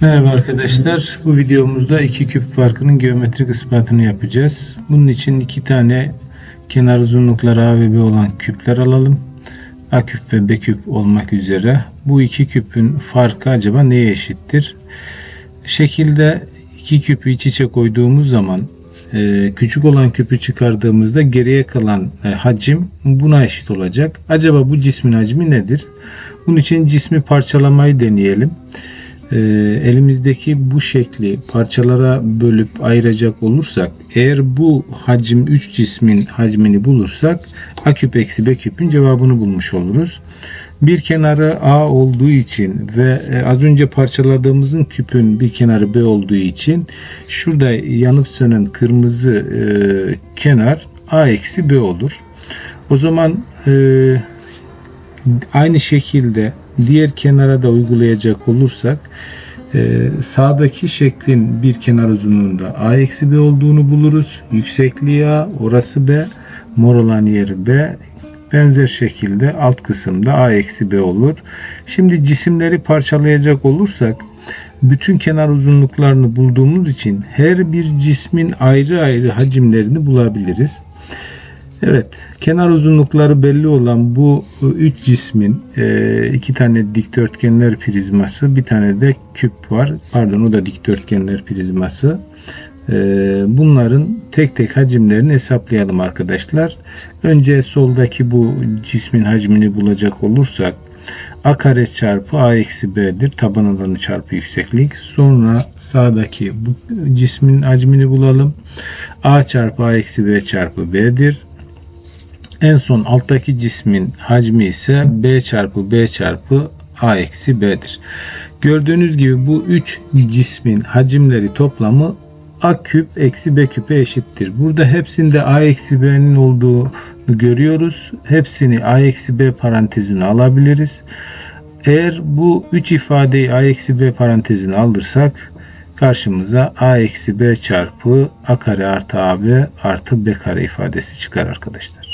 Merhaba arkadaşlar. Bu videomuzda iki küp farkının geometrik ispatını yapacağız. Bunun için iki tane kenar uzunlukları A ve B olan küpler alalım. A küp ve B küp olmak üzere. Bu iki küpün farkı acaba neye eşittir? Şekilde iki küpü iç içe koyduğumuz zaman e, küçük olan küpü çıkardığımızda geriye kalan e, hacim buna eşit olacak. Acaba bu cismin hacmi nedir? Bunun için cismi parçalamayı deneyelim. E, elimizdeki bu şekli parçalara bölüp ayıracak olursak eğer bu hacim 3 cismin hacmini bulursak A küp eksi B küpün cevabını bulmuş oluruz. Bir kenarı A olduğu için ve e, az önce parçaladığımızın küpün bir kenarı B olduğu için şurada yanıp sönen kırmızı e, kenar A eksi B olur. O zaman e, aynı şekilde diğer kenara da uygulayacak olursak e, sağdaki şeklin bir kenar uzunluğunda a eksi b olduğunu buluruz. Yüksekliği a, orası b, mor olan yeri b. Benzer şekilde alt kısımda a eksi b olur. Şimdi cisimleri parçalayacak olursak bütün kenar uzunluklarını bulduğumuz için her bir cismin ayrı ayrı hacimlerini bulabiliriz. Evet, kenar uzunlukları belli olan bu üç cismin e, iki tane dikdörtgenler prizması, bir tane de küp var. Pardon, o da dikdörtgenler prizması. E, bunların tek tek hacimlerini hesaplayalım arkadaşlar. Önce soldaki bu cismin hacmini bulacak olursak a kare çarpı a eksi b'dir. Taban alanı çarpı yükseklik. Sonra sağdaki bu cismin hacmini bulalım. a çarpı a eksi b çarpı b'dir. En son alttaki cismin hacmi ise B çarpı B çarpı A eksi B'dir. Gördüğünüz gibi bu üç cismin hacimleri toplamı A küp eksi B küpe eşittir. Burada hepsinde A eksi B'nin olduğunu görüyoruz. Hepsini A eksi B parantezine alabiliriz. Eğer bu üç ifadeyi A eksi B parantezine alırsak karşımıza A eksi B çarpı A kare artı AB artı B kare ifadesi çıkar arkadaşlar.